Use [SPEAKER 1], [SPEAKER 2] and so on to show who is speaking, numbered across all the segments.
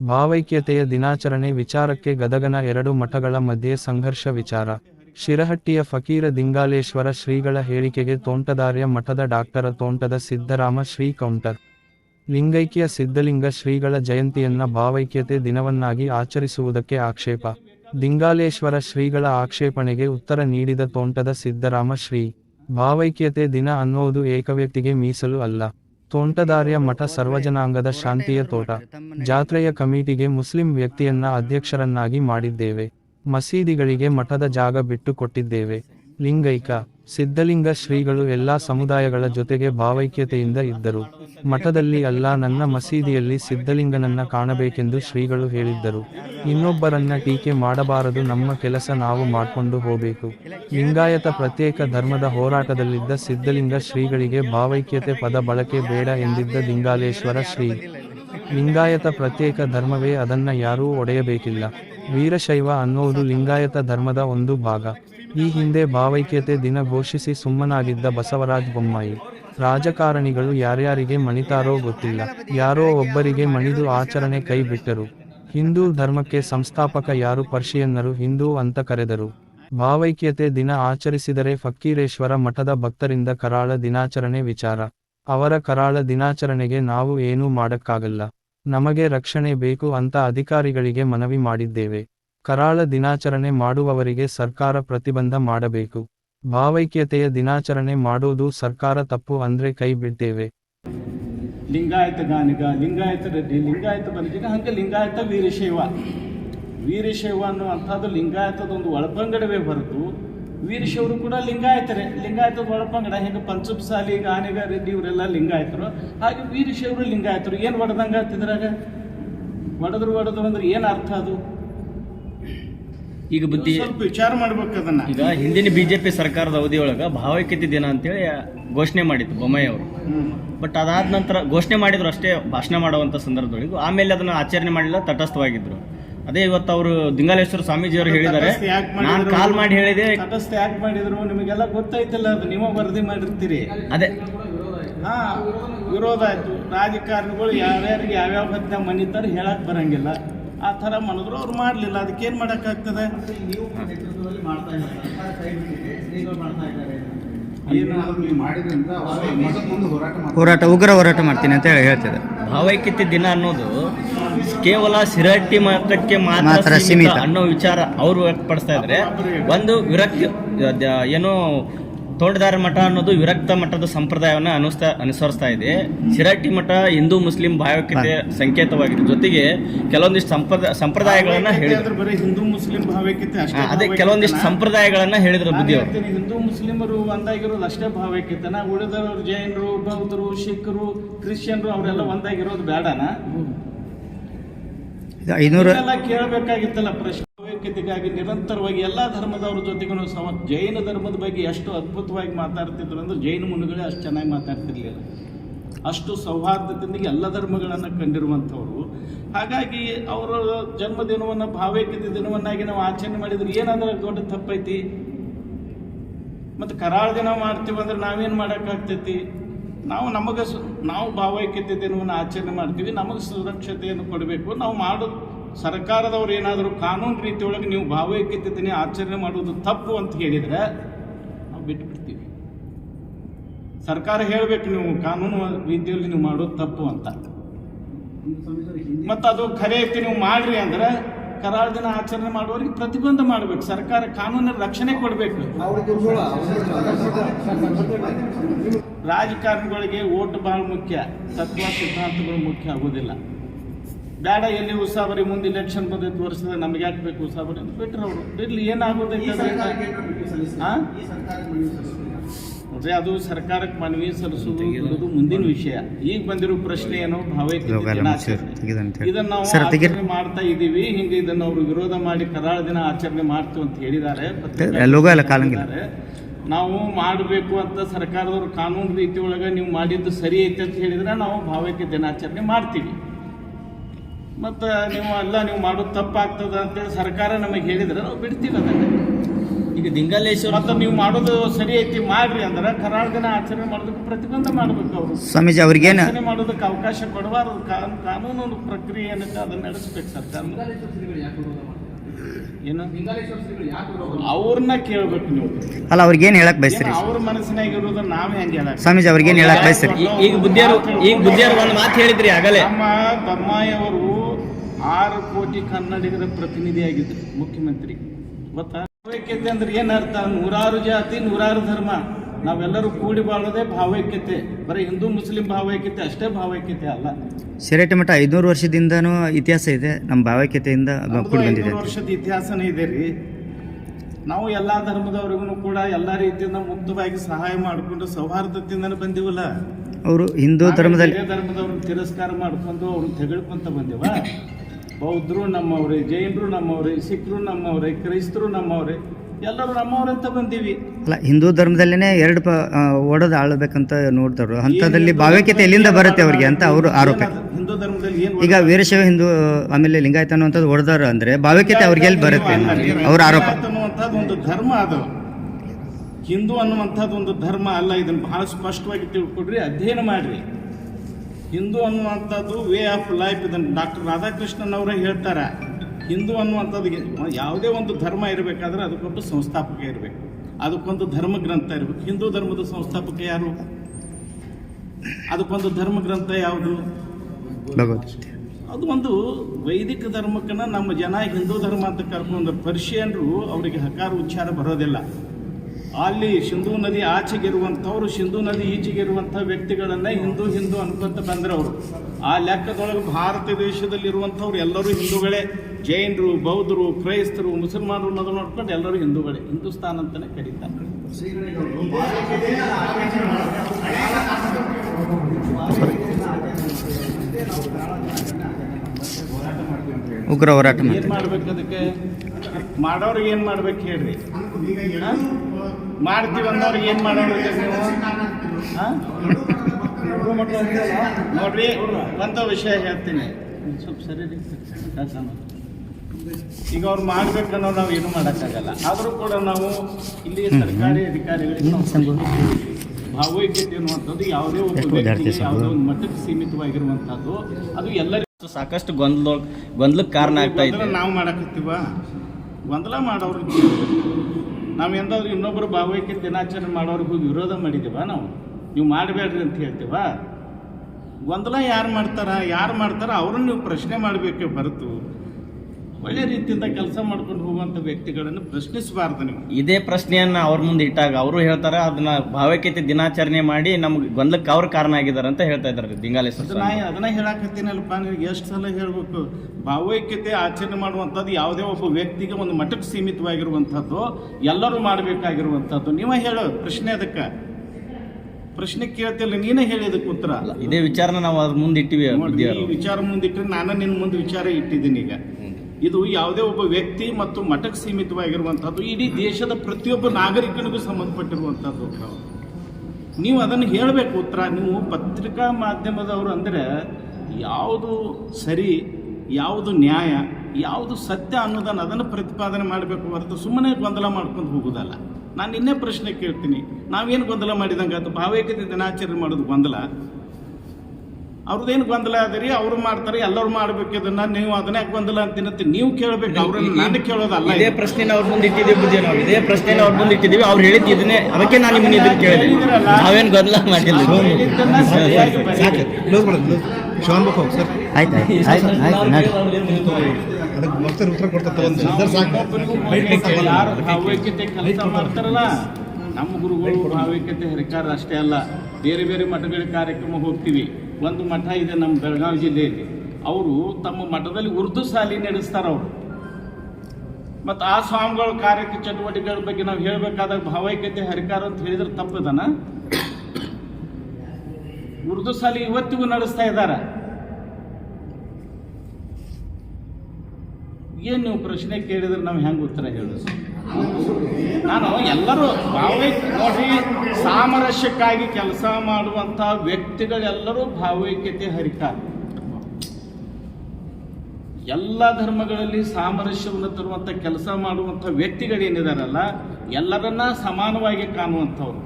[SPEAKER 1] ಭಾವೈಕ್ಯತೆಯ ದಿನಾಚರಣೆ ವಿಚಾರಕ್ಕೆ ಗದಗನ ಎರಡು ಮಠಗಳ ಮಧ್ಯೆ ಸಂಘರ್ಷ ವಿಚಾರ. ಶಿರಹಟ್ಟಿಯ ಫಕೀರ ದಿಂಗಾಲೇಶ್ವರ ಶ್ರೀಗಳ ಹೇಳಿಕೆಗೆ ತೋಂಟದಾರ್ಯ ಮಠದ ಡಾಕ್ಟರ ತೋಂಟದ ಸಿದ್ದರಾಮ ಶ್ರೀ ಕೌಂಟರ್. ಲಿಂಗೈಕ್ಯ ಸಿದ್ಧಲಿಂಗ ಶ್ರೀಗಳ ಜಯಂತಿಯನ್ನ ಭಾವೈಕ್ಯತೆ ದಿನವನ್ನಾಗಿ ಆಚರಿಸುವುದಕ್ಕೆ ಆಕ್ಷೇಪ. ದಿಂಗಾಲೇಶ್ವರ ಶ್ರೀಗಳ ಆಕ್ಷೇಪಣೆಗೆ ಉತ್ತರ ನೀಡಿದ ತೋಂಟದ ಸಿದ್ದರಾಮ ಶ್ರೀ, ಭಾವೈಕ್ಯತೆ ದಿನ ಅನ್ನೋದು ಏಕವ್ಯಕ್ತಿಗೆ ಮೀಸಲು ಅಲ್ಲ. ತೋಂಟದಾರ್ಯ ಮಠ ಸರ್ವಜನಾಂಗದ ಶಾಂತಿಯ ತೋಟ. ಜಾತ್ರೆಯ ಕಮಿಟಿಗೆ ಮುಸ್ಲಿಂ ವ್ಯಕ್ತಿಯನ್ನ ಅಧ್ಯಕ್ಷರನ್ನಾಗಿ ಮಾಡಿದ್ದೇವೆ. ಮಸೀದಿಗಳಿಗೆ ಮಠದ ಜಾಗ ಬಿಟ್ಟು ಕೊಟ್ಟಿದ್ದೇವೆ. ಲಿಂಗೈಕ ಸಿದ್ಧಲಿಂಗ ಶ್ರೀಗಳು ಎಲ್ಲಾ ಸಮುದಾಯಗಳ ಜೊತೆಗೆ ಭಾವೈಕ್ಯತೆಯಿಂದ ಇದ್ದರು. ಮಠದಲ್ಲಿ ಅಲ್ಲ ನನ್ನ ಮಸೀದಿಯಲ್ಲಿ ಸಿದ್ಧಲಿಂಗನನ್ನ ಕಾಣಬೇಕೆಂದು ಶ್ರೀಗಳು ಹೇಳಿದ್ದರು. ಇನ್ನೊಬ್ಬರನ್ನ ಟೀಕೆ ಮಾಡಬಾರದು, ನಮ್ಮ ಕೆಲಸ ನಾವು ಮಾಡಿಕೊಂಡು ಹೋಗಬೇಕು. ಲಿಂಗಾಯತ ಪ್ರತ್ಯೇಕ ಧರ್ಮದ ಹೋರಾಟದಲ್ಲಿದ್ದ ಸಿದ್ಧಲಿಂಗ ಶ್ರೀಗಳಿಗೆ ಭಾವೈಕ್ಯತೆ ಪದ ಬಳಕೆ ಬೇಡ ಎಂದಿದ್ದ ಲಿಂಗಾಲೇಶ್ವರ ಶ್ರೀ. ಲಿಂಗಾಯತ ಪ್ರತ್ಯೇಕ ಧರ್ಮವೇ ಅದನ್ನ ಯಾರೂ ಒಡೆಯಬೇಕಿಲ್ಲ. ವೀರಶೈವ ಅನ್ನೋದು ಲಿಂಗಾಯತ ಧರ್ಮದ ಒಂದು ಭಾಗ. ಈ ಹಿಂದೆ ಭಾವೈಕ್ಯತೆ ದಿನ ಘೋಷಿಸಿ ಸುಮ್ಮನಾಗಿದ್ದ ಬಸವರಾಜ್ ಬೊಮ್ಮಾಯಿ. ರಾಜಕಾರಣಿಗಳು ಯಾರ್ಯಾರಿಗೆ ಮಣಿತಾರೋ ಗೊತ್ತಿಲ್ಲ. ಯಾರೋ ಒಬ್ಬರಿಗೆ ಮಣಿದು ಆಚರಣೆ ಕೈ ಬಿಟ್ಟರು. ಹಿಂದೂ ಧರ್ಮಕ್ಕೆ ಸಂಸ್ಥಾಪಕ ಯಾರು ಪರ್ಷಿಯನ್ನರು ಹಿಂದೂ ಅಂತ ಕರೆದರು. ಭಾವೈಕ್ಯತೆ ದಿನ ಆಚರಿಸಿದರೆ ಫಕ್ಕೀರೇಶ್ವರ ಮಠದ ಭಕ್ತರಿಂದ ಕರಾಳ ದಿನಾಚರಣೆ ವಿಚಾರ. ಅವರ ಕರಾಳ ದಿನಾಚರಣೆಗೆ ನಾವು ಏನೂ ಮಾಡಕ್ಕಾಗಲ್ಲ. ನಮಗೆ ರಕ್ಷಣೆ ಬೇಕು ಅಂತ ಅಧಿಕಾರಿಗಳಿಗೆ ಮನವಿ ಮಾಡಿದ್ದೇವೆ. ಕರಾಳ ದಿನಾಚರಣೆ ಮಾಡುವವರಿಗೆ ಸರ್ಕಾರ ಪ್ರತಿಬಂಧ ಮಾಡಬೇಕು. ಭಾವೈಕ್ಯತೆಯ ದಿನಾಚರಣೆ ಮಾಡೋದು ಸರ್ಕಾರ ತಪ್ಪು ಅಂದ್ರೆ ಕೈ ಬಿಡ್ತೇವೆ.
[SPEAKER 2] ಲಿಂಗಾಯತ ಗಾನಿಗ, ಲಿಂಗಾಯತ ರೆಡ್ಡಿ, ಲಿಂಗಾಯತ ಬಂದಿದ್ದ ಹಂಗೆ ಲಿಂಗಾಯತ ವೀರಶೈವ. ವೀರಶೈವ ಅನ್ನುವಂಥದ್ದು ಲಿಂಗಾಯತದೊಂದು ಒಳಪಂಗಡವೇ ಹೊರತು ವೀರಶೈವರು ಕೂಡ ಲಿಂಗಾಯತರೇ. ಲಿಂಗಾಯತದ ಒಳಪಂಗಡ ಹೆಂಗೆ ಪಂಚಪ್ಸಾಲಿ ಗಾನಿಗ, ರೆಡ್ಡಿ ಇವರೆಲ್ಲ ಲಿಂಗಾಯತರು. ಹಾಗೆ ವೀರಶೈವರು ಲಿಂಗಾಯತರು. ಏನು ಒಡೆದಂಗೆ ಆಗ್ತಿದ್ರಾಗ? ಒಡೆದ್ರು ಒಡೆದ್ರು ಅಂದ್ರೆ ಏನು ಅರ್ಥ ಅದು?
[SPEAKER 3] ಈಗ ಬುದ್ಧಿ
[SPEAKER 2] ಸ್ವಲ್ಪ ವಿಚಾರ ಮಾಡ್ಬೇಕು ಅದನ್ನ.
[SPEAKER 3] ಈಗ ಹಿಂದಿನ ಬಿಜೆಪಿ ಸರ್ಕಾರದ ಅವಧಿಯೊಳಗ ಭಾವೈಕ್ಯತೆ ದಿನ ಅಂತೇಳಿ ಘೋಷಣೆ ಮಾಡಿತ್ತು ಬೊಮ್ಮಾಯಿ ಅವರು. ಬಟ್ ಅದಾದ ನಂತರ ಘೋಷಣೆ ಮಾಡಿದ್ರು ಅಷ್ಟೇ ಭಾಷಣ ಮಾಡುವಂತ ಸಂದರ್ಭದೊಳಗೆ. ಆಮೇಲೆ ಅದನ್ನ ಆಚರಣೆ ಮಾಡಿಲ್ಲ ತಟಸ್ಥವಾಗಿದ್ರು. ಅದೇ ಇವತ್ತು ಅವರು ದಿಂಗಾಲೇಶ್ವರ ಸ್ವಾಮೀಜಿ ಅವರು ಹೇಳಿದ್ದಾರೆ. ನಾನು ಕಾಲ್ ಮಾಡಿ ಹೇಳಿದೆ.
[SPEAKER 2] ತಟಸ್ಥ ಯಾಕೆ ಮಾಡಿದ್ರು? ನಿಮಗೆಲ್ಲ ಗೊತ್ತೈತಲ್ಲ ಅದು. ನೀವು ವರದಿ ಮಾಡಿರ್ತೀರಿ.
[SPEAKER 3] ಅದೇ.
[SPEAKER 2] ಹಾ ವಿರೋಧ ಆಯ್ತು. ರಾಜಕಾರಣಿಗಳು ಯಾರ್ಯಾರಿಗೆ ಯಾವ್ಯಾವ ಹೊತ್ತಿನಾಗ ಮನಿತಾರೆ ಹೇಳಕ್ ಬರಂಗಿಲ್ಲ. ಆ ಥರ ಮಾಡಿದ್ರು ಅವ್ರು ಮಾಡಲಿಲ್ಲ. ಅದಕ್ಕೇನು ಮಾಡೋಕ್ಕಾಗ್ತದೆ? ಏನು
[SPEAKER 4] ಹೋರಾಟ ಉಗ್ರ ಹೋರಾಟ ಮಾಡ್ತೀನಿ ಅಂತ ಹೇಳಿ ಹೇಳ್ತದೆ
[SPEAKER 3] ಭಾವೈಕ್ಯತೆ ದಿನ ಅನ್ನೋದು ಕೇವಲ ಸಿರಹಟ್ಟಿ ಮಾತ್ರಕ್ಕೆ
[SPEAKER 4] ಮಾತ್ರ ಸೀಮಿತ.
[SPEAKER 3] ಅನ್ನೋ ವಿಚಾರ ಅವರು ವ್ಯಕ್ತಪಡಿಸ್ತಾ ಇದ್ರೆ ಒಂದು ವಿರಕ್ತಿ ಏನು ತೋಟದಾರ ಮಠ ಅನ್ನೋದು ವಿರಕ್ತ ಮಠದ ಸಂಪ್ರದಾಯವನ್ನ ಅನುಸ್ತಾ ಅನುಸರಿಸ್ತಾ ಇದೆ. ಶಿರಾಟಿ ಮಠ ಹಿಂದೂ ಮುಸ್ಲಿಂ ಭಾವೈಕ್ಯತೆ ಸಂಕೇತವಾಗಿದೆ. ಜೊತೆಗೆ ಕೆಲವೊಂದಿಷ್ಟು ಸಂಪ್ರದಾಯ ಸಂಪ್ರದಾಯಗಳನ್ನ ಹೇಳಿದ್ರು.
[SPEAKER 2] ಬರೀ ಹಿಂದೂ ಮುಸ್ಲಿಂ ಭಾವೈಕ್ಯತೆ ಅಷ್ಟೇ
[SPEAKER 3] ಅದೇ? ಕೆಲವೊಂದಿಷ್ಟು ಸಂಪ್ರದಾಯಗಳನ್ನ ಹೇಳಿದ್ರು ಬುದ್ಧಿ ಅವರು
[SPEAKER 2] ಹಿಂದೂ ಮುಸ್ಲಿಮರು ಒಂದಾಗಿರೋದು ಅಷ್ಟೇ ಭಾವೈಕ್ಯತೆನ ಉಳಿದವರು ಜೈನರು ಬೌದ್ಧರು ಸಿಖ್ರು ಕ್ರಿಶ್ಚಿಯನ್ರು ಅವರೆಲ್ಲ ಒಂದಾಗಿರೋದು ಬೇಡನಾ
[SPEAKER 4] ಇದು ಐನೂರು
[SPEAKER 2] ಎಲ್ಲ ಕೇಳಬೇಕಾಗಿತ್ತಲ್ಲ ಪ್ರಶ್ನೆ. ಭಾವೈಕ್ಯತೆಗಾಗಿ ನಿರಂತರವಾಗಿ ಎಲ್ಲ ಧರ್ಮದವ್ರ ಜೊತೆಗೂ ಸಮ, ಜೈನ ಧರ್ಮದ ಬಗ್ಗೆ ಎಷ್ಟು ಅದ್ಭುತವಾಗಿ ಮಾತಾಡ್ತಿದ್ರು ಅಂದ್ರೆ ಜೈನ ಮುನಿಗಳೇ ಅಷ್ಟು ಚೆನ್ನಾಗಿ ಮಾತಾಡ್ತಿರ್ಲಿಲ್ಲ. ಅಷ್ಟು ಸೌಹಾರ್ದತೆಯಿಂದ ಎಲ್ಲ ಧರ್ಮಗಳನ್ನು ಕಂಡಿರುವಂಥವ್ರು. ಹಾಗಾಗಿ ಅವರ ಜನ್ಮದಿನವನ್ನು, ಭಾವೈಕ್ಯತೆ ದಿನವನ್ನಾಗಿ ನಾವು ಆಚರಣೆ ಮಾಡಿದ್ರೆ ಏನಂದ್ರೆ ದೊಡ್ಡ ತಪ್ಪೈತಿ. ಮತ್ತು ಕರಾಳ ದಿನ ಮಾಡ್ತೀವಂದ್ರೆ ನಾವೇನು ಮಾಡೋಕ್ಕಾಗ್ತೈತಿ? ನಾವು ನಮಗೆ ನಾವು ಭಾವೈಕ್ಯತೆ ದಿನವನ್ನು ಆಚರಣೆ ಮಾಡ್ತೀವಿ, ನಮಗೆ ಸುರಕ್ಷತೆಯನ್ನು ಕೊಡಬೇಕು. ನಾವು ಮಾಡೋದು ಸರ್ಕಾರದವ್ರು ಏನಾದರೂ ಕಾನೂನು ರೀತಿಯೊಳಗೆ ನೀವು ಭಾವೈಕ್ಯತೆ ದಿನ ಆಚರಣೆ ಮಾಡುವುದು ತಪ್ಪು ಅಂತ ಹೇಳಿದರೆ ನಾವು ಬಿಟ್ಟು ಬಿಡ್ತೀವಿ ಸರ್ಕಾರ ಹೇಳಬೇಕು ನೀವು ಕಾನೂನು ರೀತಿಯಲ್ಲಿ ನೀವು ಮಾಡೋದು ತಪ್ಪು ಅಂತ. ಮತ್ತು ಅದು ಖರೆ ಐತಿ ನೀವು ಮಾಡ್ರಿ ಅಂದ್ರೆ ಕರಾಳ ದಿನ ಆಚರಣೆ ಮಾಡುವವರಿಗೆ ಪ್ರತಿಬಂಧ ಮಾಡಬೇಕು. ಸರ್ಕಾರ ಕಾನೂನಿನ ರಕ್ಷಣೆ ಕೊಡಬೇಕು. ರಾಜಕಾರಣಿಗಳಿಗೆ ಓಟ್ ಭಾಳ ಮುಖ್ಯ. ತತ್ವ ಸಿದ್ಧಾಂತಗಳು ಮುಖ್ಯ ಆಗೋದಿಲ್ಲ. ಬೇಡ ಎಲ್ಲಿ ಉಸಾಬರಿ ಮುಂದೆ ಇಲೆಕ್ಷನ್ ಬಂದಿತ್ತು ವರ್ಷದ ನಮ್ಗೆ ಯಾಕೆ ಬೇಕು ಉಸಾಬರಿ ಅಂತ ಬಿಟ್ರೆ ಅವರು. ಬಿಡ್ಲಿ ಏನಾಗುತ್ತೆ? ಅದೇ? ಅದು ಸರ್ಕಾರಕ್ಕೆ ಮನವಿ ಸಲ್ಲಿಸುವುದು ಎಲ್ಲದು ಮುಂದಿನ ವಿಷಯ. ಈಗ ಬಂದಿರೋ ಪ್ರಶ್ನೆ ಏನು?
[SPEAKER 4] ಭಾವೈಕ್ಯ.
[SPEAKER 2] ಇದನ್ನ ನಾವು. ಮಾಡ್ತಾ ಇದೀವಿ. ಹಿಂಗೆ ಇದನ್ನ ಅವರು ವಿರೋಧ ಮಾಡಿ ಕರಾಳ ದಿನ ಆಚರಣೆ ಮಾಡ್ತೀವಿ ಅಂತ ಹೇಳಿದ್ದಾರೆ. ನಾವು ಮಾಡಬೇಕು ಅಂತ ಸರ್ಕಾರದವರು ಕಾನೂನು ರೀತಿ ಒಳಗೆ ನೀವು ಮಾಡಿದ್ದು ಸರಿ ಐತೆ ಅಂತ ಹೇಳಿದ್ರೆ ನಾವು ಭಾವೈಕ್ಯ ದಿನಾಚರಣೆ ಮಾಡ್ತೀವಿ. ಮತ್ತು ನೀವು ಅಲ್ಲ ನೀವು ಮಾಡೋದು ತಪ್ಪಾಗ್ತದ ಅಂತೇಳಿ ಸರ್ಕಾರ ನಮಗೆ ಹೇಳಿದ್ರೆ ನಾವು ಬಿಡ್ತೀವಿ ಅದನ್ನು.
[SPEAKER 3] ಈಗ ದಿಂಗಲೇಶ್ವರ
[SPEAKER 2] ಮತ್ತು ನೀವು ಮಾಡೋದು ಸರಿ ಐತಿ ಮಾಡ್ರಿ ಅಂದ್ರೆ ಕರಾಳ ದಿನ ಆಚರಣೆ ಮಾಡೋದಕ್ಕೆ ಪ್ರತಿಬಂಧ ಮಾಡಬೇಕು ಅವರು.
[SPEAKER 4] ಸ್ವಾಮೀಜಿ ಅವ್ರಿಗೇನು?
[SPEAKER 2] ಆಚರಣೆ ಮಾಡೋದಕ್ಕೆ ಅವಕಾಶ ಕೊಡಬಾರದು ಕಾನೂನು ಕಾನೂನು ಪ್ರಕ್ರಿಯೆ ಏನಕ್ಕೆ ಅದನ್ನ ನಡೆಸ್ಬೇಕು ಸರ್ಕಾರ. ಏನು? ಅವ್ರನ್ನ ಕೇಳ್ಬೇಕು ನೀವು.
[SPEAKER 4] ಅಲ್ಲ ಅವ್ರಿಗೇನು ಹೇಳಕ್ ಬಯಸ್ರಿ
[SPEAKER 2] ಅವ್ರ ಮನಸ್ಸಿನಾಗ ಇರೋದು ನಾವ್ ಹೆಂಗೆ ಹೇಳಕ್
[SPEAKER 4] ಸ್ವಾಮೀಜಿ ಅವ್ರಿಗೇನು ಹೇಳಕ್ ಬಯಸ್ರಿ
[SPEAKER 3] ಈಗ ಬುದ್ಧಿಯರು ಈಗ ಬುದ್ಧಿಯರು ಒಂದು ಮಾತು ಹೇಳಿದ್ರಿ ಆಗಲೇ.
[SPEAKER 2] ನಮ್ಮ ಬೊಮ್ಮಾಯಿಯವರು ಆರು ಕೋಟಿ ಕನ್ನಡಿಗರ ಪ್ರತಿನಿಧಿಯಾಗಿದ್ದರು ಮುಖ್ಯಮಂತ್ರಿ. ಗೊತ್ತಾ ಭಾವೈಕ್ಯತೆ ಅಂದ್ರೆ ಏನರ್ಥ ಅರ್ಥ? ನೂರಾರು ಜಾತಿ ನೂರಾರು ಧರ್ಮ. ನಾವೆಲ್ಲರೂ ಕೂಡಿ ಬಾಳೋದೇ ಭಾವೈಕ್ಯತೆ. ಬರೀ ಹಿಂದೂ ಮುಸ್ಲಿಂ ಭಾವೈಕ್ಯತೆ ಅಷ್ಟೇ ಭಾವೈಕ್ಯತೆ ಅಲ್ಲ.
[SPEAKER 4] ಶಿರಟ್ಟಿ ಮಠ ಐದ್ನೂರು ವರ್ಷದಿಂದನೂ ಇತಿಹಾಸ ಇದೆ. ನಮ್ಮ ಭಾವೈಕ್ಯತೆಯಿಂದ ಕೂಡಿ ಬಂದಿದೆ.
[SPEAKER 2] ವರ್ಷದ ಇತಿಹಾಸನೇ ಇದೆ ರೀ. ನಾವು ಎಲ್ಲಾ ಧರ್ಮದವರಿಗೂ ಕೂಡ ಎಲ್ಲ ರೀತಿಯಿಂದ ಮುಕ್ತವಾಗಿ ಸಹಾಯ ಮಾಡಿಕೊಂಡು ಸೌಹಾರ್ದತೆಯಿಂದನೇ ಬಂದಿವಲ್ಲ.
[SPEAKER 4] ಅವರು ಹಿಂದೂ ಧರ್ಮದಲ್ಲಿ
[SPEAKER 2] ಧರ್ಮದವ್ರನ್ನ ತಿರಸ್ಕಾರ ಮಾಡ್ಕೊಂಡು ಅವ್ರನ್ನ ತೆಗೆದುಕೊಂತ ಬಂದೇವ. ಬೌದ್ಧರು ನಮ್ಮವ್ರೆ ಜೈನರು ನಮ್ಮವ್ರೆ ಸಿಖ್ರು ನಮ್ಮವ್ರೆ ಕ್ರೈಸ್ತರು ನಮ್ಮವ್ರೆ ಎಲ್ಲರೂ ಅಂತ ಬಂದೀವಿ.
[SPEAKER 4] ಅಲ್ಲ ಹಿಂದೂ ಧರ್ಮದಲ್ಲೇ ಎರಡು ಪ ಓಡೋದು ಆಳ್ಬೇಕಂತ ನೋಡ್ತಾರು ಹಂತದಲ್ಲಿ ಭಾವೈಕ್ಯತೆ ಎಲ್ಲಿಂದ ಬರುತ್ತೆ ಅವ್ರಿಗೆ ಅಂತ ಅವರು ಆರೋಪ.
[SPEAKER 2] ಹಿಂದೂ ಧರ್ಮದಲ್ಲಿ ಏನು
[SPEAKER 4] ಈಗ ವೀರಶೈವ ಹಿಂದೂ ಆಮೇಲೆ ಲಿಂಗಾಯತ ಅನ್ನುವಂಥದ್ದು ಹೊಡೆದಾರ ಅಂದ್ರೆ ಭಾವೈಕ್ಯತೆ ಅವ್ರಿಗೆ ಎಲ್ಲಿ ಬರುತ್ತೆ ಅವ್ರ ಆರೋಪ.
[SPEAKER 2] ಅನ್ನುವಂಥದ್ದು ಒಂದು ಧರ್ಮ ಅದು. ಹಿಂದೂ ಅನ್ನುವಂಥದ್ದು ಒಂದು ಧರ್ಮ ಅಲ್ಲ ಇದನ್ನು ಬಹಳ ಸ್ಪಷ್ಟವಾಗಿ ತಿಳ್ಕೊಡ್ರಿ ಅಧ್ಯಯನ ಮಾಡ್ರಿ. ಹಿಂದೂ ಅನ್ನುವಂಥದ್ದು ವೇ ಆಫ್ ಲೈಫ್ ಇದನ್ನು ಡಾಕ್ಟರ್ ರಾಧಾಕೃಷ್ಣನ್ ಅವರೇ ಹೇಳ್ತಾರೆ. ಹಿಂದೂ ಅನ್ನುವಂಥದ್ದು ಯಾವುದೇ ಒಂದು ಧರ್ಮ ಇರಬೇಕಾದ್ರೆ ಅದಕ್ಕೊಂದು ಸಂಸ್ಥಾಪಕ ಇರಬೇಕು. ಅದಕ್ಕೊಂದು ಧರ್ಮ ಗ್ರಂಥ ಇರಬೇಕು. ಹಿಂದೂ ಧರ್ಮದ ಸಂಸ್ಥಾಪಕ ಯಾರು? ಅದಕ್ಕೊಂದು ಧರ್ಮ ಗ್ರಂಥ ಯಾವುದು ಅದು ಒಂದು ವೈದಿಕ ಧರ್ಮಕ್ಕನ್ನ ನಮ್ಮ ಜನ ಹಿಂದೂ ಧರ್ಮ ಅಂತ ಕರ್ಕೊಂಡು ಪರ್ಷಿಯನ್ರು ಅವರಿಗೆ ಹಕಾರ ಉಚ್ಚಾರ ಬರೋದಿಲ್ಲ. ಅಲ್ಲಿ ಸಿಂಧೂ ನದಿ ಆಚೆಗಿರುವಂಥವ್ರು ಸಿಂಧೂ ನದಿ ಈಚೆಗಿರುವಂಥ ವ್ಯಕ್ತಿಗಳನ್ನು ಹಿಂದೂ ಹಿಂದೂ ಅನ್ಕೊಂತ ಬಂದ್ರವರು. ಆ ಲೆಕ್ಕದೊಳಗೆ ಭಾರತ ದೇಶದಲ್ಲಿರುವಂಥವ್ರು ಎಲ್ಲರೂ ಹಿಂದೂಗಳೇ. ಜೈನರು ಬೌದ್ಧರು ಕ್ರೈಸ್ತರು ಮುಸಲ್ಮಾನರು ಅನ್ನೋದು ನೋಡ್ಕೊಂಡು ಎಲ್ಲರೂ ಹಿಂದೂಗಳೇ. ಹಿಂದೂಸ್ತಾನ್ ಅಂತಲೇ ಕರೀತಾರೆ.
[SPEAKER 4] ಉಗ್ರ ಹೋರಾಟ
[SPEAKER 2] ಏನ್ ಮಾಡ್ಬೇಕು ಅದಕ್ಕೆ? ಮಾಡೋರಿಗೆ ಏನ್ ಮಾಡ್ಬೇಕು ಹೇಳ್ರಿ? ಮಾಡ್ತೀವಿ ಅಂದವ್ರಿಗೆ ಏನ್ ಮಾಡೋಣ ನೀವು ಹಾ? ನೋಡ್ರಿ ಒಂದು ವಿಷಯ ಹೇಳ್ತೀನಿ. ಸ್ವಲ್ಪ ಸರಿ. ಈಗ ಅವ್ರು ಮಾಡ್ಬೇಕನ್ನೋ ನಾವು ಏನು ಮಾಡೋಕ್ಕಾಗಲ್ಲ. ಆದರೂ ಕೂಡ ನಾವು ಇಲ್ಲಿ ಸರ್ಕಾರಿ ಅಧಿಕಾರಿಗಳಿಗೆ ಭಾವೈಕ್ಯತೆ ಅನ್ನುವಂಥದ್ದು ಯಾವುದೇ ಒಂದು
[SPEAKER 4] ವ್ಯಕ್ತಿ
[SPEAKER 2] ಯಾವುದೇ ಒಂದು ಮಟ್ಟಕ್ಕೆ ಸೀಮಿತವಾಗಿರುವಂಥದ್ದು ಅದು ಎಲ್ಲರಿಗೂ
[SPEAKER 3] ಸಾಕಷ್ಟು ಗೊಂದಲ ಗೊಂದಲಕ್ಕೆ ಕಾರಣ ಆಗ್ತಾ ಇದೆ.
[SPEAKER 2] ಗೊಂದಲ ನಾವು ಮಾಡಕತ್ತೀವ? ಗೊಂದಲ ಮಾಡೋರು ನಾವು ಎಂದಾದ್ರೂ ಇನ್ನೊಬ್ಬರು ಭಾವೈಕ್ಯ ದಿನಾಚರಣೆ ಮಾಡೋರಿಗೂ ವಿರೋಧ ಮಾಡಿದ್ದೀವ ನಾವು? ನೀವು ಮಾಡಬೇಡ್ರಿ ಅಂತ ಹೇಳ್ತೀವ? ಗೊಂದಲ ಯಾರು ಮಾಡ್ತಾರ? ಯಾರು ಮಾಡ್ತಾರ? ಅವ್ರನ್ನ ನೀವು ಪ್ರಶ್ನೆ ಮಾಡಬೇಕೇ ಹೊರತು. ಒಳ್ಳೆ ರೀತಿಯಿಂದ ಕೆಲಸ ಮಾಡ್ಕೊಂಡು ಹೋಗುವಂಥ ವ್ಯಕ್ತಿಗಳನ್ನು ಪ್ರಶ್ನಿಸಬಾರ್ದು ನೀವು.
[SPEAKER 3] ಇದೇ ಪ್ರಶ್ನೆಯನ್ನ ಅವ್ರ ಮುಂದೆ ಇಟ್ಟಾಗ ಅವರು ಹೇಳ್ತಾರೆ ಅದನ್ನ ಭಾವೈಕ್ಯತೆ ದಿನಾಚರಣೆ ಮಾಡಿ ನಮ್ಗೆ ಗೊಂದಲಕ್ಕೆ ಅವ್ರ ಕಾರಣ ಆಗಿದ್ದಾರೆ ಅಂತ ಹೇಳ್ತಾ ಇದ್ದಾರೆ ದಿಂಗಾಲೇಶ್ವರ
[SPEAKER 2] ಅದನ್ನ
[SPEAKER 3] ಸ್ವಾಮಿ.
[SPEAKER 2] ಅದನ್ನ ಹೇಳಕತ್ತೀನಲ್ಲಪ್ಪ ನಿನಗೆ ಎಷ್ಟು ಸಲ ಹೇಳ್ಬೇಕು? ಭಾವೈಕ್ಯತೆ ಆಚರಣೆ ಮಾಡುವಂಥದ್ದು ಯಾವುದೇ ಒಬ್ಬ ವ್ಯಕ್ತಿಗೆ ಒಂದು ಮಠಕ್ಕೆ ಸೀಮಿತವಾಗಿರುವಂಥದ್ದು ಎಲ್ಲರೂ ಮಾಡಬೇಕಾಗಿರುವಂಥದ್ದು. ನೀವೇ ಹೇಳು ಪ್ರಶ್ನೆ ಅದಕ್ಕೆ. ಪ್ರಶ್ನೆ ಕೇಳ್ತಿಲ್ಲ ನೀನೇ ಹೇಳಿದಕ್ಕೆ ಉತ್ತರ.
[SPEAKER 3] ಇದೇ ವಿಚಾರನ ನಾವು ಅದ್ರ ಮುಂದೆ ಇಟ್ಟಿವಿ
[SPEAKER 2] ನೋಡ್ರಿ,
[SPEAKER 3] ಬುದ್ಧಿಯವರು
[SPEAKER 2] ಈ ವಿಚಾರ ಮುಂದಿಟ್ಟರೆ ನಾನು ನಿನ್ನ ಮುಂದೆ ವಿಚಾರ ಇಟ್ಟಿದ್ದೀನಿ ಈಗ. ಇದು ಯಾವುದೇ ಒಬ್ಬ ವ್ಯಕ್ತಿ ಮತ್ತು ಮಠಕ್ಕೆ ಸೀಮಿತವಾಗಿರುವಂಥದ್ದು ಇಡೀ ದೇಶದ ಪ್ರತಿಯೊಬ್ಬ ನಾಗರಿಕನಿಗೂ ಸಂಬಂಧಪಟ್ಟಿರುವಂಥದ್ದು ನೀವು ಅದನ್ನು ಹೇಳಬೇಕು. ಉತ್ತರ, ನೀವು ಪತ್ರಿಕಾ ಮಾಧ್ಯಮದವರು ಅಂದರೆ ಯಾವುದು ಸರಿ, ಯಾವುದು ನ್ಯಾಯ, ಯಾವುದು ಸತ್ಯ ಅನ್ನೋದನ್ನು ಅದನ್ನು ಪ್ರತಿಪಾದನೆ ಮಾಡಬೇಕು ಹೊರತು ಸುಮ್ಮನೆ ಗೊಂದಲ ಮಾಡ್ಕೊಂಡು ಹೋಗೋದಲ್ಲ ನಾನು ಇನ್ನೇ ಪ್ರಶ್ನೆ ಕೇಳ್ತೀನಿ. ನಾವೇನು ಗೊಂದಲ ಮಾಡಿದಂಗೆ ಅದು ಭಾವೈಕ್ಯತೆ ದಿನಾಚರಣೆ ಮಾಡೋದು ಗೊಂದಲ. ಅವ್ರದ್ದೇನು ಗೊಂದಲ ಅದರಿ? ಅವ್ರು ಮಾಡ್ತಾರೆ ಎಲ್ಲರೂ ಮಾಡ್ಬೇಕು ಇದನ್ನ. ನೀವು ಅದನ್ನ ಯಾಕೆ ಗೊಂದಲ ಅಂತೀನಂತ ನೀವು ಕೇಳಬೇಕು. ಅವ್ರನ್ನ ನಾನು ಕೇಳೋದಲ್ಲ
[SPEAKER 3] ಇದೇ. ಪ್ರಶ್ನೆನ ಅವ್ರ ಮುಂದೆ ಇಟ್ಟಿದ್ದೀವಿ ಬುದ್ಧಿ ನಾವು. ಇದೇ ಪ್ರಶ್ನೆನ ಅವ್ರ ಮುಂದೆ ಇಟ್ಟಿದ್ದೀವಿ. ಅವ್ರು ಹೇಳಿದ್ದು ಇದನ್ನೇ. ಅದಕ್ಕೆ ನಾನು ನಿಮ್ಮನ್ನ ಇದನ್ನ ಕೇಳಿದೆ. ನಾವೇನು ಗೊಂದಲ ಮಾಡಿಲ್ಲ.
[SPEAKER 4] ಆಯ್ತು ಆಯ್ತು ಆಯ್ತು
[SPEAKER 5] ಅದಕ್ಕೆ ಉತ್ತರ ಒಂದು ಸರ್ ಸಾಕು.
[SPEAKER 2] ಒಬ್ಬರಿಗೂ ಒಬ್ಬರಿಗೆ ಯಾರು ಭಾವೈಕ್ಯತೆ ಕೆಲಸ ಮಾಡ್ತಾರಲ್ಲ ನಮ್ಮ ಗುರುಗಳು ಭಾವೈಕ್ಯತೆ ಹರಿಕಾರ ಅಷ್ಟೇ ಅಲ್ಲ. ಬೇರೆ ಬೇರೆ ಮಠಗಳ ಕಾರ್ಯಕ್ರಮ ಹೋಗ್ತೀವಿ. ಒಂದು ಮಠ ಇದೆ ನಮ್ಮ ಬೆಳಗಾವಿ ಜಿಲ್ಲೆಯಲ್ಲಿ. ಅವರು ತಮ್ಮ ಮಠದಲ್ಲಿ ಉರ್ದು ಸಾಲಿ ನಡೆಸ್ತಾರ ಅವರು. ಮತ್ತು ಆ ಸ್ವಾಮಿಗಳ ಕಾರ್ಯಕ್ಕೆ ಚಟುವಟಿಕೆಗಳ ಬಗ್ಗೆ ನಾವು ಹೇಳಬೇಕಾದಾಗ ಭಾವೈಕ್ಯತೆ ಹರಿಕಾರ ಅಂತ ಹೇಳಿದ್ರೆ ತಪ್ಪದನ? ಉರ್ದು ಸಾಲಿ ಇವತ್ತಿಗೂ ನಡೆಸ್ತಾ ಇದ್ದಾರೆ ಏನು ನೀವು ಪ್ರಶ್ನೆ ಕೇಳಿದ್ರೆ ನಾವು ಹೆಂಗೆ ಉತ್ತರ ಹೇಳೋದು? ನಾನು ಎಲ್ಲರೂ ಭಾವೈಕ್ಯ ನೋಡಿ, ಸಾಮರಸ್ಯಕ್ಕಾಗಿ ಕೆಲಸ ಮಾಡುವಂಥ ವ್ಯಕ್ತಿಗಳೆಲ್ಲರೂ ಭಾವೈಕ್ಯತೆ ಹರಿತಾರೆ. ಎಲ್ಲ ಧರ್ಮಗಳಲ್ಲಿ ಸಾಮರಸ್ಯವನ್ನು ತರುವಂಥ ಕೆಲಸ ಮಾಡುವಂಥ ವ್ಯಕ್ತಿಗಳೇನಿದಾರಲ್ಲ, ಎಲ್ಲರನ್ನ ಸಮಾನವಾಗಿ ಕಾಣುವಂಥವ್ರು.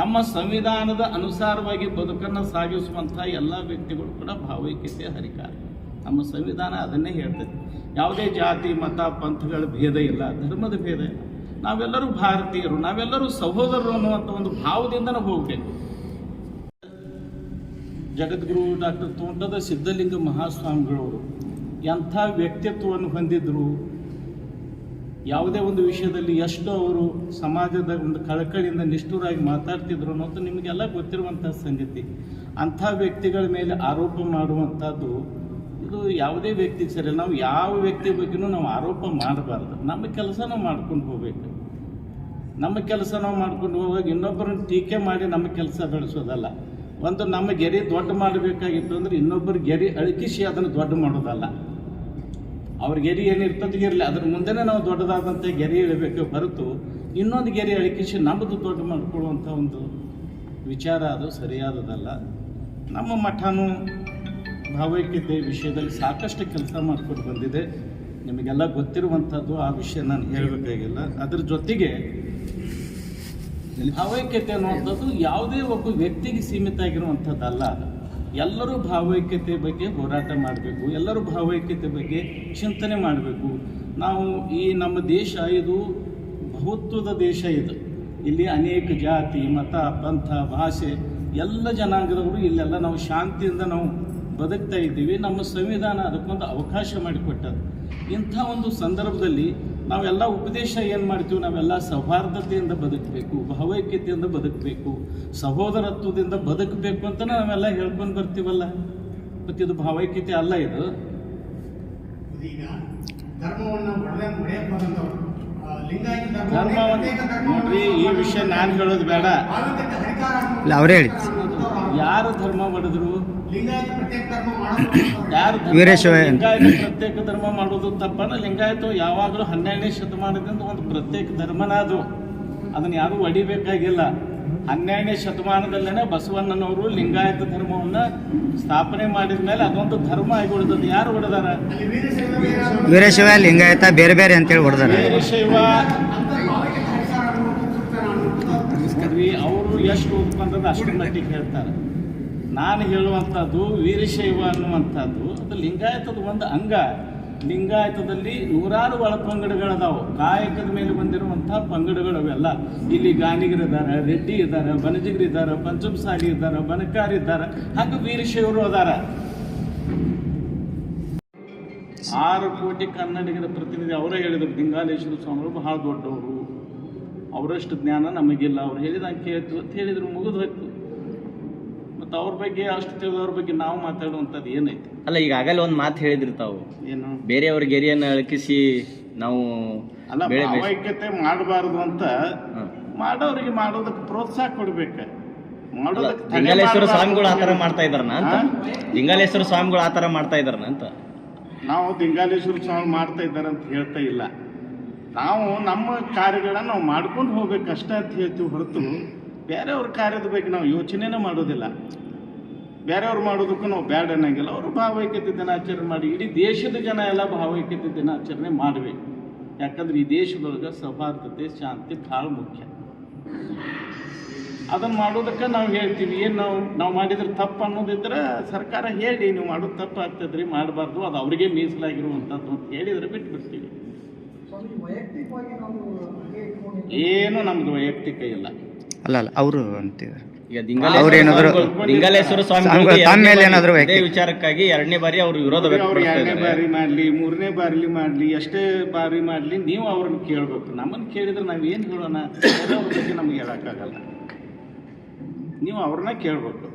[SPEAKER 2] ನಮ್ಮ ಸಂವಿಧಾನದ ಅನುಸಾರವಾಗಿ ಬದುಕನ್ನು ಸಾಗಿಸುವಂಥ ಎಲ್ಲ ವ್ಯಕ್ತಿಗಳು ಕೂಡ ಭಾವೈಕ್ಯತೆ ಹರಿಕಾರ ನಮ್ಮ ಸಂವಿಧಾನ ಅದನ್ನೇ ಹೇಳ್ತದೆ. ಯಾವುದೇ ಜಾತಿ, ಮತ, ಪಂಥಗಳ ಭೇದ ಇಲ್ಲ. ಧರ್ಮದ ಭೇದ ಇಲ್ಲ. ನಾವೆಲ್ಲರೂ ಭಾರತೀಯರು, ನಾವೆಲ್ಲರೂ ಸಹೋದರರು ಅನ್ನುವಂಥ ಒಂದು ಭಾವದಿಂದ ನಾವು ಹೋಗಬೇಕು. ಜಗದ್ಗುರು ಡಾಕ್ಟರ್ ತೋಂಟದ ಸಿದ್ಧಲಿಂಗ ಮಹಾಸ್ವಾಮಿಗಳವರು ಎಂಥ ವ್ಯಕ್ತಿತ್ವವನ್ನು ಹೊಂದಿದ್ರು? ಯಾವುದೇ ಒಂದು ವಿಷಯದಲ್ಲಿ ಎಷ್ಟು ಅವರು ಸಮಾಜದ ಒಂದು ಕಳಕಳಿಯಿಂದ ನಿಷ್ಠುರಾಗಿ ಮಾತಾಡ್ತಿದ್ರು ಅನ್ನೋದು ನಿಮಗೆಲ್ಲ ಗೊತ್ತಿರುವಂಥ ಸಂಗತಿ. ಅಂಥ ವ್ಯಕ್ತಿಗಳ ಮೇಲೆ ಆರೋಪ ಮಾಡುವಂಥದ್ದು ಇದು ಯಾವುದೇ ವ್ಯಕ್ತಿ ಸರಿ ನಾವು ಯಾವ ವ್ಯಕ್ತಿ ಬಗ್ಗೆನೂ ನಾವು ಆರೋಪ ಮಾಡಬಾರ್ದು. ನಮ್ಮ ಕೆಲಸ ನಾವು ಮಾಡ್ಕೊಂಡು ಹೋಗ್ಬೇಕು. ನಮ್ಮ ಕೆಲಸ ನಾವು ಮಾಡ್ಕೊಂಡು ಹೋಗುವಾಗ ಇನ್ನೊಬ್ಬರನ್ನ ಟೀಕೆ ಮಾಡಿ ನಮ್ಮ ಕೆಲಸ ಬೆಳೆಸೋದಲ್ಲ. ಒಂದು ನಮ್ಮ ಗೆರೆ ದೊಡ್ಡ ಮಾಡಬೇಕಾಗಿತ್ತು ಅಂದ್ರೆ ಇನ್ನೊಬ್ಬರು ಗೆರೆ ಅಳಕಿಸಿ ಅದನ್ನು ದೊಡ್ಡ ಮಾಡೋದಲ್ಲ. ಅವ್ರ ಗೆರೆ ಏನಿರ್ತದೆ ಇರಲಿ, ಅದ್ರ ಮುಂದೆನೇ ನಾವು ದೊಡ್ಡದಾದಂಥ ಗೆರೆ ಇಳಬೇಕು ಹೊರತು ಇನ್ನೊಂದು ಗೆರೆ ಅಳಕಿಸಿ ನಮ್ಮದು ದೊಡ್ಡ ಮಾಡ್ಕೊಳ್ಳುವಂಥ ಒಂದು ವಿಚಾರ ಅದು ಸರಿಯಾದದಲ್ಲ. ನಮ್ಮ ಮಠನೂ ಭಾವೈಕ್ಯತೆ ವಿಷಯದಲ್ಲಿ ಸಾಕಷ್ಟು ಕೆಲಸ ಮಾಡಿಕೊಂಡು ಬಂದಿದೆ. ನಿಮಗೆಲ್ಲ ಗೊತ್ತಿರುವಂಥದ್ದು ಆ ವಿಷಯ ನಾನು ಹೇಳಬೇಕಾಗಿಲ್ಲ. ಅದರ ಜೊತೆಗೆ ಭಾವೈಕ್ಯತೆ ಅನ್ನುವಂಥದ್ದು ಯಾವುದೇ ಒಬ್ಬ ವ್ಯಕ್ತಿಗೆ ಸೀಮಿತ ಆಗಿರುವಂಥದ್ದಲ್ಲ. ಎಲ್ಲರೂ ಭಾವೈಕ್ಯತೆ ಬಗ್ಗೆ ಹೋರಾಟ ಮಾಡಬೇಕು. ಎಲ್ಲರೂ ಭಾವೈಕ್ಯತೆ ಬಗ್ಗೆ ಚಿಂತನೆ ಮಾಡಬೇಕು. ನಾವು ಈ ನಮ್ಮ ದೇಶ ಇದು ಬಹುತ್ವದ ದೇಶ ಇದು. ಇಲ್ಲಿ ಅನೇಕ ಜಾತಿ, ಮತ, ಪಂಥ, ಭಾಷೆ ಎಲ್ಲ ಜನಾಂಗದವರು ಇಲ್ಲೆಲ್ಲ ನಾವು ಶಾಂತಿಯಿಂದ ನಾವು ಬದುಕ್ತಾ ಇದ್ದೀವಿ ನಮ್ಮ ಸಂವಿಧಾನ ಅದಕ್ಕೊಂದು ಅವಕಾಶ ಮಾಡಿಕೊಟ್ಟದ್ದು. ಇಂಥ ಒಂದು ಸಂದರ್ಭದಲ್ಲಿ ನಾವೆಲ್ಲ ಉಪದೇಶ ಏನು ಮಾಡ್ತೀವಿ? ನಾವೆಲ್ಲ ಸೌಹಾರ್ದತೆಯಿಂದ ಬದುಕಬೇಕು ಭಾವೈಕ್ಯತೆಯಿಂದ ಬದುಕಬೇಕು ಸಹೋದರತ್ವದಿಂದ ಬದುಕಬೇಕು ಅಂತ ನಾವೆಲ್ಲ ಹೇಳ್ಕೊಂಡು ಬರ್ತೀವಲ್ಲ? ಮತ್ತು ಇದು ಭಾವೈಕ್ಯತೆ ಅಲ್ಲ ಇದು. ನೋಡ್ರಿ ಈ ವಿಷಯ ನಾನು ಹೇಳೋದು ಬೇಡ.
[SPEAKER 4] ಇಲ್ಲ ಅವರೇ ಹೇಳಿ
[SPEAKER 2] ಯಾರು ಧರ್ಮ ಮಾಡಿದ್ರು
[SPEAKER 6] ಲಿಂಗಾಯತ ಪ್ರತ್ಯೇಕ ಧರ್ಮ ಮಾಡೋದು
[SPEAKER 2] ತಪ್ಪನ ಲಿಂಗಾಯತ ಯಾವಾಗಲೂ ಹನ್ನೆರಡನೇ ಶತಮಾನದಿಂದ ಒಂದು ಪ್ರತ್ಯೇಕ ಧರ್ಮನ ಅದು ಅದನ್ನ ಯಾರು ಒಡಿಬೇಕಾಗಿಲ್ಲ ಹನ್ನೆರಡನೇ ಶತಮಾನದಲ್ಲೇನೆ ಬಸವಣ್ಣನವರು ಲಿಂಗಾಯತ ಧರ್ಮವನ್ನ ಸ್ಥಾಪನೆ ಮಾಡಿದ ಮೇಲೆ ಅದೊಂದು ಧರ್ಮ ಆಗಿ ಉಳಿದದ್ದು. ಯಾರು ಹೊಡೆದಾರ?
[SPEAKER 6] ವೀರಶೈವ
[SPEAKER 4] ಲಿಂಗಾಯತ ಬೇರೆ ಬೇರೆ ಅಂತೇಳಿ ಹೊಡೆದಾರ.
[SPEAKER 2] ವೀರಶೈವ. ಅವರು ಎಷ್ಟು ಓದ್ಕೊಂಡ್ರೆ ಅಷ್ಟು ಮಟ್ಟಿಗೆ ಹೇಳ್ತಾರೆ. ನಾನು ಹೇಳುವಂಥದ್ದು ವೀರಶೈವ ಅನ್ನುವಂಥದ್ದು, ಅದು ಲಿಂಗಾಯತದ ಒಂದು ಅಂಗ. ಲಿಂಗಾಯತದಲ್ಲಿ ನೂರಾರು ಒಳಪಂಗಡಗಳದಾವು ಕಾಯಕದ ಮೇಲೆ ಬಂದಿರುವಂಥ ಪಂಗಡಗಳವೆಲ್ಲ ಇಲ್ಲಿ ಗಾನಿಗರಿದ್ದಾರೆ ರೆಡ್ಡಿ ಇದ್ದಾರೆ ಬನಜಿಗರಿದ್ದಾರೆ ಪಂಚಮಸಾಲಿ ಇದ್ದಾರೆ, ಬನಕಾರ್ ಇದ್ದಾರೆ. ಹಾಗೆ ವೀರಶೈವರು ಅದಾರ. ಆರು ಕೋಟಿ ಕನ್ನಡಿಗರ ಪ್ರತಿನಿಧಿ ಅವರೇ ಹೇಳಿದರು, ಲಿಂಗಾಲೇಶ್ವರ ಸ್ವಾಮಿಗಳು ಬಹಳ ದೊಡ್ಡವರು. ಅವರಷ್ಟು ಜ್ಞಾನ ನಮಗಿಲ್ಲ. ಅವ್ರು ಹೇಳಿದಂಗೆ ಕೇಳ್ತು ಅಂತ ಹೇಳಿದ್ರು ಮುಗಿದು ಹೋಯ್ತು ಮತ್ತು ಅವ್ರ ಬಗ್ಗೆ ಅಷ್ಟು ತಿಳಿದವ್ರ ಬಗ್ಗೆ ನಾವು ಮಾತಾಡುವಂಥದ್ದು ಏನೈತಿ?
[SPEAKER 3] ಅಲ್ಲ ಈಗಾಗಲೇ ಒಂದು ಮಾತು ಹೇಳಿದ್ರಿ ತಾವು.
[SPEAKER 2] ಏನು?
[SPEAKER 3] ಬೇರೆಯವ್ರ ಗೆರೆಯನ್ನು ಅಳಕಿಸಿ ನಾವು
[SPEAKER 2] ಅಲ್ಲ
[SPEAKER 3] ಬೆಳೆ
[SPEAKER 2] ಭಾವೈಕ್ಯತೆ ಮಾಡಬಾರ್ದು ಅಂತ ಮಾಡೋರಿಗೆ ಮಾಡೋದಕ್ಕೆ ಪ್ರೋತ್ಸಾಹ ಕೊಡ್ಬೇಕು.
[SPEAKER 3] ಅಲ್ಲ,
[SPEAKER 2] ಮಾಡೋದಕ್ಕೆ ತಡೆ
[SPEAKER 3] ಲಿಂಗಾಲೇಶ್ವರ
[SPEAKER 2] ಮಾಡ್ಬಾರ್ದು.
[SPEAKER 3] ಸ್ವಾಮಿಗಳು ಆ ಥರ ಮಾಡ್ತಾ ಇದಾರನ ಅಂತ? ಲಿಂಗಾಲೇಶ್ವರ ಸ್ವಾಮಿಗಳು ಆ ಥರ ಮಾಡ್ತಾ ಇದಾರನ ಅಂತ?
[SPEAKER 2] ನಾವು ದಿಂಗಾಲೇಶ್ವರ ಸ್ವಾಮಿ ಮಾಡ್ತಾ ಇದ್ದಾರೆ ಅಂತ ಹೇಳ್ತಾ ಇಲ್ಲ. ನಾವು ನಮ್ಮ ಕಾರ್ಯಗಳನ್ನ ನಾವು ಮಾಡ್ಕೊಂಡು ಹೋಗ್ಬೇಕಷ್ಟೇ ಅಂತ ಹೇಳ್ತೀವಿ ಹೊರತು. ಬೇರೆಯವ್ರ ಕಾರ್ಯದ ಬಗ್ಗೆ ನಾವು ಯೋಚನೆನೇ ಮಾಡೋದಿಲ್ಲ. ಬೇರೆಯವ್ರು ಮಾಡೋದಕ್ಕೂ ನಾವು ಬ್ಯಾಡ್ ಅನ್ನೋಂಗಿಲ್ಲ. ಅವರು ಭಾವೈಕ್ಯತೆ ದಿನಾಚರಣೆ ಮಾಡಿ ಇಡೀ ದೇಶದ ಜನ ಎಲ್ಲ ಭಾವೈಕ್ಯತೆ ದಿನಾಚರಣೆ ಮಾಡಬೇಕು. ಯಾಕಂದ್ರೆ ಈ ದೇಶದೊಳಗೆ ಸೌಹಾರ್ದತೆ ಶಾಂತಿ ಭಾಳ ಮುಖ್ಯ. ಅದನ್ನು ಮಾಡೋದಕ್ಕೆ ನಾವು ಹೇಳ್ತೀವಿ ಏನು ನಾವು ನಾವು ಮಾಡಿದ್ರೆ ತಪ್ಪು ಅನ್ನೋದಿದ್ರೆ ಸರ್ಕಾರ ಹೇಳಿ ನೀವು ಮಾಡೋದು ತಪ್ಪು ಆಗ್ತದ್ರಿ ಮಾಡಬಾರ್ದು ಅದು ಅವರಿಗೆ ಮೀಸಲಾಗಿರುವಂಥದ್ದು ಅಂತ ಹೇಳಿದ್ರೆ ಬಿಟ್ಟು ಬಿಡ್ತೀವಿ ಏನು ನಮ್ದು ವೈಯಕ್ತಿಕ ಇಲ್ಲ.
[SPEAKER 4] ಅಲ್ಲ ಅಲ್ಲ ಅವರು ಅಂತಿದ್ದಾರೆ. ಅವ್ರು ಸ್ವಾಮಿಗಳು
[SPEAKER 3] ಸ್ವಾಮಿಗಳು
[SPEAKER 4] ತಮ್ಮ ಮೇಲೆ ಏನಾದ್ರು
[SPEAKER 3] ಇದೇ ವಿಚಾರಕ್ಕಾಗಿ ಎರಡನೇ ಬಾರಿ ಅವರು ವಿರೋಧ
[SPEAKER 2] ಅವ್ರು ಎರಡನೇ ಬಾರಿ ಮಾಡ್ಲಿ ಮೂರನೇ ಬಾರಿ ಮಾಡಲಿ ಎಷ್ಟೇ ಬಾರಿ ಮಾಡ್ಲಿ ನೀವು ಅವ್ರನ್ನ ಕೇಳಬೇಕು. ನಮ್ಮನ್ನು ಕೇಳಿದ್ರೆ ನಾವು ಏನು ಹೇಳೋಣ? ಬೇರೆಯವ್ರ ಬಗ್ಗೆ ನಮ್ಗೆ ಹೇಳೋಕ್ಕಾಗಲ್ಲ. ನೀವು ಅವ್ರನ್ನ ಕೇಳಬೇಕು.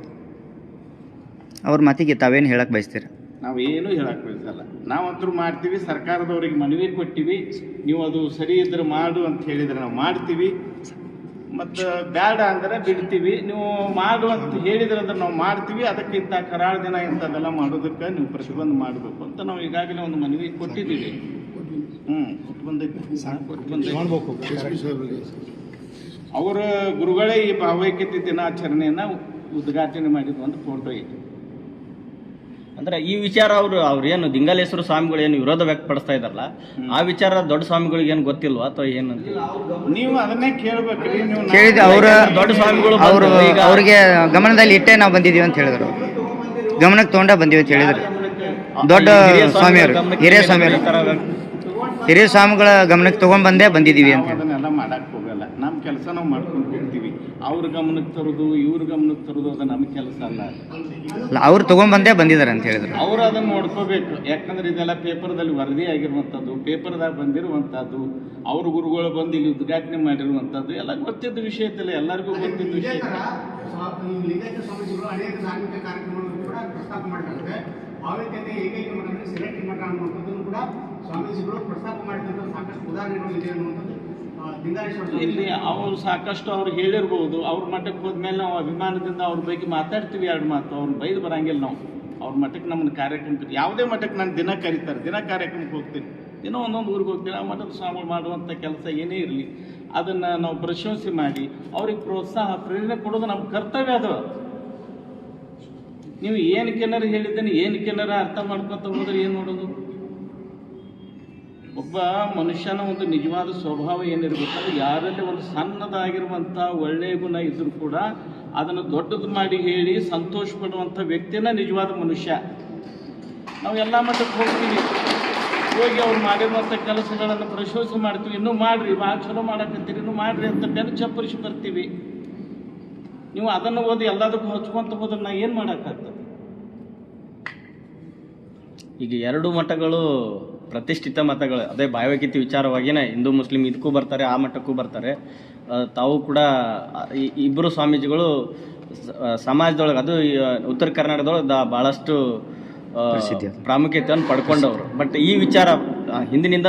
[SPEAKER 4] ಅವ್ರ ಮಾತಿಗೆ ತಾವೇನು ಹೇಳಕ್ ಬಯಸ್ತೀರ?
[SPEAKER 2] ನಾವು ಏನು ಹೇಳಕ್ ಬಯಸಲ್ಲ. ನಾವಂತರೂ ಮಾಡ್ತೀವಿ ಸರ್ಕಾರದವ್ರಿಗೆ ಮನವಿ ಕೊಟ್ಟಿವಿ. ನೀವು ಅದು ಸರಿ ಇದ್ರೆ ಮಾಡು ಅಂತ ಹೇಳಿದ್ರೆ ನಾವು ಮಾಡ್ತೀವಿ. ಮತ್ತು ಬೇಡ ಅಂದರೆ ಬಿಡ್ತೀವಿ. ನೀವು ಮಾಡು ಅಂತ ಹೇಳಿದ್ರೆ ಅಂದ್ರೆ ನಾವು ಮಾಡ್ತೀವಿ. ಅದಕ್ಕಿಂತ ಕರಾಳ ದಿನ ಇಂಥದ್ದೆಲ್ಲ ಮಾಡೋದಕ್ಕೆ ನೀವು ಪ್ರತಿಬಂಧ ಮಾಡಬೇಕು ಅಂತ ನಾವು ಈಗಾಗಲೇ ಒಂದು ಮನವಿ ಕೊಟ್ಟಿದ್ದೀವಿ. ಹ್ಞೂ ಅವರ ಗುರುಗಳೇ ಈ ಭಾವೈಕ್ಯತೆ ದಿನಾಚರಣೆಯನ್ನು ಉದ್ಘಾಟನೆ ಮಾಡಿದ ಒಂದು ಫೋಟೋ ಇದೆ
[SPEAKER 3] ಅಂದ್ರೆ ಈ ವಿಚಾರ ಅವರು ಅವ್ರೇನು ಏನು ದಿಂಗಾಲೇಶ್ವರ ಸ್ವಾಮಿಗಳು ಏನು ವಿರೋಧ ವ್ಯಕ್ತಪಡಿಸ್ತಾ ಇದ್ದಾರಲ್ಲ ಆ ವಿಚಾರ ದೊಡ್ಡ ಸ್ವಾಮಿಗಳಿಗೆ ಏನು ಗೊತ್ತಿಲ್ವಾ ಅಥವಾ ಏನು ಅಂತ?
[SPEAKER 2] ನೀವು ಅದನ್ನೇ ಕೇಳಬೇಕು ನೀವು
[SPEAKER 4] ಕೇಳಿದ ಅವರ
[SPEAKER 3] ದೊಡ್ಡ ಸ್ವಾಮಿಗಳು
[SPEAKER 4] ಅವರು
[SPEAKER 3] ಈಗ
[SPEAKER 4] ಅವ್ರಿಗೆ ಗಮನದಲ್ಲಿ ಇಟ್ಟೆ ನಾವು ಬಂದಿದೀವಿ ಅಂತ ಹೇಳಿದ್ರು. ಗಮನಕ್ಕೆ ತೊಗೊಂಡ ಬಂದೀವಿ ಅಂತ ಹೇಳಿದ್ರು. ದೊಡ್ಡ
[SPEAKER 3] ಸ್ವಾಮಿ
[SPEAKER 4] ಸ್ವಾಮಿಯವರು
[SPEAKER 3] ಗಮನಕ್ಕೆ
[SPEAKER 4] ಹಿರಿಯ
[SPEAKER 3] ಸ್ವಾಮಿ
[SPEAKER 4] ಸ್ವಾಮಿಯವರು. ಹಿರಿಯ ಸ್ವಾಮಿಗಳ ಗಮನಕ್ಕೆ ತಗೊಂಡ್ಬಂದೇ ಬಂದಿದ್ದೀವಿ ಅಂತ
[SPEAKER 2] ನಾವು ಅದನ್ನೆಲ್ಲ ಮಾಡಕ್ ಹೋಗಲ್ಲ. ನಮ್ಮ ಕೆಲಸ ನಾವು ಮಾಡ್ಕೊಂಡು ಅವ್ರ ಗಮನಕ್ಕೆ ತರೋದು ಇವ್ರ ಗಮನಕ್ಕೆ ತರೋದು ಅದು ನಮ್ಮ ಕೆಲಸ ಅಲ್ಲ.
[SPEAKER 4] ಅಲ್ಲ, ಅವ್ರು ತಗೊಂಡ್ಬಂದೇ ಬಂದಿದ್ದಾರೆ ಅಂತ ಹೇಳಿದ್ರು.
[SPEAKER 2] ಅವ್ರು ಅದನ್ನ ನೋಡ್ಕೋಬೇಕು. ಯಾಕಂದ್ರೆ ಇದೆಲ್ಲ ಪೇಪರ್ದಲ್ಲಿ ವರದಿ ಆಗಿರುವಂಥದ್ದು ಪೇಪರ್ದಾಗ ಬಂದಿರುವಂಥದ್ದು ಅವ್ರ ಗುರುಗಳು ಬಂದು ಇಲ್ಲಿ ಉದ್ಘಾಟನೆ ಮಾಡಿರುವಂಥದ್ದು ಎಲ್ಲ ಗೊತ್ತಿದ್ದ ವಿಷಯ ಎಲ್ಲರಿಗೂ ಗೊತ್ತಿದ್ದ ವಿಷಯ.
[SPEAKER 6] ಸ್ವಾಮೀಜಿಗಳು ಅನೇಕ ಧಾರ್ಮಿಕ ಕೂಡ ಪ್ರಸ್ತಾಪ ಮಾಡಿದ್ದಾರೆ ಭಾವೈಕ್ಯತೆ ಏಕೈಕ ಮಠ ಅಂದ್ರೆ ಸೆಲೆಕ್ಟ್ ಮಠ ಅನ್ನುವಂಥದ್ದನ್ನು ಕೂಡ ಸ್ವಾಮೀಜಿಗಳು ಪ್ರಸ್ತಾಪ ಮಾಡಿದಂಥ ಸಾಕಷ್ಟು ಉದಾಹರಣೆಗಳು ಇದೆ ಅನ್ನುವಂಥದ್ದು
[SPEAKER 2] ಇಲ್ಲಿ ಅವರು ಸಾಕಷ್ಟು ಅವ್ರು ಹೇಳಿರ್ಬೋದು ಅವ್ರ ಮಠಕ್ಕೆ ಹೋದ್ಮೇಲೆ ನಾವು ಅಭಿಮಾನದಿಂದ ಅವ್ರ ಬಗ್ಗೆ ಮಾತಾಡ್ತೀವಿ ಎರಡು ಮಾತು ಅವ್ರನ್ನ ಬೈದು ಬರಂಗಿಲ್ಲ ನಾವು. ಅವ್ರ ಮಠಕ್ಕೆ ನಮ್ಮನ್ನ ಕಾರ್ಯಕ್ರಮಕ್ಕೆ ಯಾವುದೇ ಮಠಕ್ಕೆ ನಾನು ದಿನ ಕರೀತಾರೆ ದಿನ ಕಾರ್ಯಕ್ರಮಕ್ಕೆ ಹೋಗ್ತೀನಿ. ದಿನ ಒಂದೊಂದು ಊರಿಗೆ ಹೋಗ್ತೀನಿ ಆ ಮಠದ ಸ್ವಾಮಿಗಳು ಮಾಡುವಂಥ ಕೆಲಸ ಏನೇ ಇರಲಿ ಅದನ್ನು ನಾವು ಪ್ರಶಂಸೆ ಮಾಡಿ ಅವ್ರಿಗೆ ಪ್ರೋತ್ಸಾಹ ಪ್ರೇರಣೆ ಕೊಡೋದು ನಮ್ಮ ಕರ್ತವ್ಯ ಅದು. ನೀವು ಏನಕ್ಕೆನಾರು ಹೇಳಿದ್ದೇನೆ ಕೆನರ ಅರ್ಥ ಮಾಡ್ಕೊತ ಹೋದ್ರೆ ಏನು ನೋಡೋದು ಒಬ್ಬ ಮನುಷ್ಯನ ಒಂದು ನಿಜವಾದ ಸ್ವಭಾವ ಏನಿರಬೇಕಂದ್ರೆ ಯಾರಲ್ಲಿ ಒಂದು ಸಣ್ಣದಾಗಿರುವಂಥ ಒಳ್ಳೆಯ ಗುಣ ಇದ್ದರೂ ಕೂಡ ಅದನ್ನು ದೊಡ್ಡದು ಮಾಡಿ ಹೇಳಿ ಸಂತೋಷ ಪಡುವಂಥ ವ್ಯಕ್ತಿನ ನಿಜವಾದ ಮನುಷ್ಯ. ನಾವು ಎಲ್ಲ ಮಟ್ಟಕ್ಕೆ ಹೋಗ್ತೀವಿ. ಹೋಗಿ ಅವ್ರು ಮಾಡಿರುವಂಥ ಕೆಲಸಗಳನ್ನು ಪ್ರಶಂಸೆ ಮಾಡ್ತೀವಿ. ಇನ್ನೂ ಮಾಡ್ರಿ ಭಾಳ ಚಲೋ ಮಾಡಕತ್ತೀರಿ, ಇನ್ನೂ ಮಾಡ್ರಿ ಅಂತ ಬೆನ್ನು ಚಪ್ಪರಿಸಿ ಬರ್ತೀವಿ. ನೀವು ಅದನ್ನು ಓದಿ ಎಲ್ಲದಕ್ಕೂ ಹಚ್ಕೊಂತ ಹೋದ್ರೆ ನಾ ಏನು ಮಾಡೋಕ್ಕಾಗ್ತದೆ?
[SPEAKER 3] ಈಗ ಎರಡು ಮಠಗಳು ಪ್ರತಿಷ್ಠಿತ ಮತಗಳು ಅದೇ ಭಾವೈಕ್ಯತೆ ವಿಚಾರವಾಗಿನೇ ಹಿಂದೂ ಮುಸ್ಲಿಂ ಇದಕ್ಕೂ ಬರ್ತಾರೆ ಆ ಮಟ್ಟಕ್ಕೂ ಬರ್ತಾರೆ ತಾವು ಕೂಡ ಇಬ್ಬರು ಸ್ವಾಮೀಜಿಗಳು ಸಮಾಜದೊಳಗೆ ಅದು ಉತ್ತರ ಕರ್ನಾಟಕದೊಳಗೆ
[SPEAKER 4] ಅದು.
[SPEAKER 3] ಪ್ರಾಮುಖ್ಯತೆಯನ್ನು ಪಡ್ಕೊಂಡವರು ಬಟ್ ಈ ವಿಚಾರ ಹಿಂದಿನಿಂದ